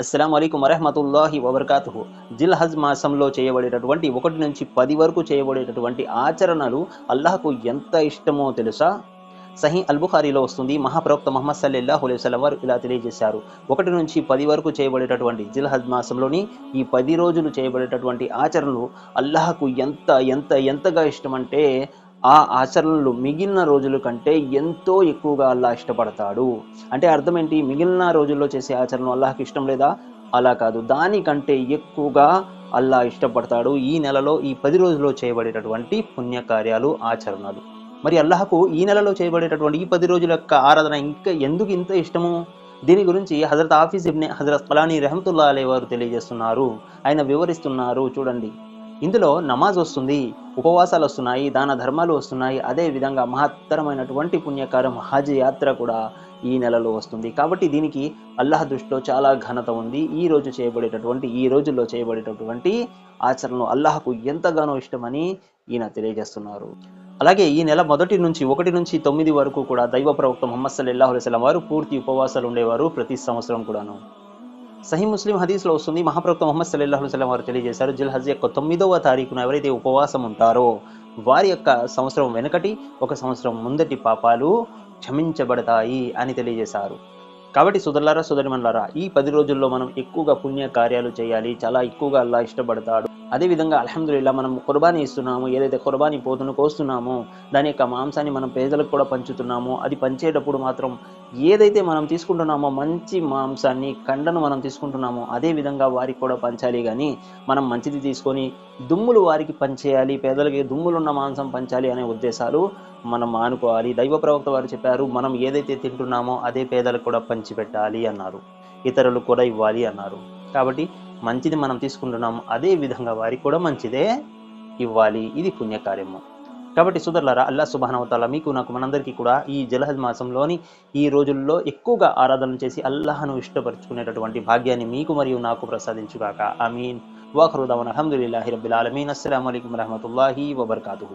అస్సలం అయికం వరహమతుల్లాహి వబర్కాతుహు. జిల్ హజ్ మాసంలో చేయబడేటటువంటి ఒకటి నుంచి పది వరకు చేయబడేటటువంటి ఆచరణలు అల్లాహకు ఎంత ఇష్టమో తెలుసా? సహీ అల్బుఖారీలో వస్తుంది. మహాప్రవక్త మహమ్మద్ సల్లెల్లాహు అలైహి వారు ఇలా తెలియజేశారు. ఒకటి నుంచి పది వరకు చేయబడేటటువంటి జిల్హజ్ మాసంలోని ఈ పది రోజులు చేయబడేటటువంటి ఆచరణలు అల్లాహకు ఎంత ఎంత ఎంతగా ఇష్టమంటే ఆ ఆచరణలు మిగిలిన రోజుల కంటే ఎంతో ఎక్కువగా అల్లా ఇష్టపడతాడు. అంటే అర్థం ఏంటి మిగిలిన రోజుల్లో చేసే ఆచరణ అల్లాహకి ఇష్టం లేదా? అలా కాదు. దానికంటే ఎక్కువగా అల్లాహ్ ఇష్టపడతాడు ఈ నెలలో ఈ పది రోజుల్లో చేయబడేటటువంటి పుణ్యకార్యాలు ఆచరణలు. మరి అల్లాహకు ఈ నెలలో చేయబడేటటువంటి ఈ పది రోజుల యొక్క ఆరాధన ఇంకా ఎందుకు ఇంత ఇష్టము? దీని గురించి హజరత్ ఆఫీస్ ఇబ్నే హజరత్ కలానీ రెహమతుల్లా అలే వారు తెలియజేస్తున్నారు. ఆయన వివరిస్తున్నారు. చూడండి. ఇందులో నమాజ్ వస్తుంది ఉపవాసాలు వస్తున్నాయి దాన ధర్మాలు వస్తున్నాయి అదే విధంగా మహత్తరమైనటువంటి పుణ్యకారం హజ్ యాత్ర కూడా ఈ నెలలో వస్తుంది. కాబట్టి దీనికి అల్లాహ్ దృష్టిలో చాలా ఘనత ఉంది. ఈ రోజు చేయబడేటటువంటి ఈ రోజుల్లో చేయబడేటటువంటి ఆచరణలు అల్లాహకు ఎంతగానో ఇష్టమని ఈయన తెలియజేస్తున్నారు. అలాగే ఈ నెల మొదటి నుంచి ఒకటి నుంచి తొమ్మిది వరకు కూడా దైవ ప్రవక్త మొహమ్మద్ సల్లాహు వారు పూర్తి ఉపవాసాలు ఉండేవారు ప్రతి సంవత్సరం కూడాను. సహీ ముస్లిం హదీస్లో వస్తుంది. మహాప్రవక్త ముహమ్మద్ సల్లాహు సలం వారు తెలియజేశారు జిల్హజ్ యొక్క తొమ్మిదవ తారీఖున ఎవరైతే ఉపవాసం ఉంటారో వారి యొక్క సంవత్సరం వెనకటి ఒక సంవత్సరం ముందటి పాపాలు క్షమించబడతాయి అని తెలియజేశారు. కాబట్టి సుదర్లారా సుదరిమన్లారా ఈ పది రోజుల్లో మనం ఎక్కువగా పుణ్య కార్యాలు చేయాలి చాలా ఎక్కువగా అల్లా ఇష్టపడతాడు. అదేవిధంగా అలహమ్దుల్లా మనం కుర్బానీ ఇస్తున్నాము ఏదైతే కుర్బానీ పోతును కోస్తున్నామో దాని యొక్క మాంసాన్ని మనం పేదలకు కూడా పంచుతున్నామో అది పంచేటప్పుడు మాత్రం ఏదైతే మనం తీసుకుంటున్నామో మంచి మాంసాన్ని కండను మనం తీసుకుంటున్నామో అదే విధంగా వారికి కూడా పంచాలి. కానీ మనం మంచిది తీసుకొని దుమ్ములు వారికి పంచేయాలి పేదలకి దుమ్ములున్న మాంసం పంచాలి అనే ఉద్దేశాలు మనం మానుకోవాలి దైవ ప్రవక్త వారు చెప్పారు మనం ఏదైతే తింటున్నామో అదే పేదలకు కూడా పంచిపెట్టాలి అన్నారు. ఇతరులకు కూడా ఇవ్వాలి అన్నారు. కాబట్టి మంచిది మనం తీసుకుంటున్నాము అదే విధంగా వారికి కూడా మంచిదే ఇవ్వాలి. ఇది పుణ్యకార్యము. కాబట్టి సుదర్లారా అల్లా సుబానవతాల మీకు నాకు మనందరికీ కూడా ఈ జలహజ్ మాసంలోని ఈ రోజుల్లో ఎక్కువగా ఆరాధన చేసి అల్లాహను ఇష్టపరచుకునేటటువంటి భాగ్యాన్ని మీకు మరియు నాకు ప్రసాదించుగాక. అమీన్ వాఖరుదావన్ అహమ్మదుల్లాహి రబ్బిల్ ఆలమీన్. అస్సలం అయికం వరహమూల వబర్కాతు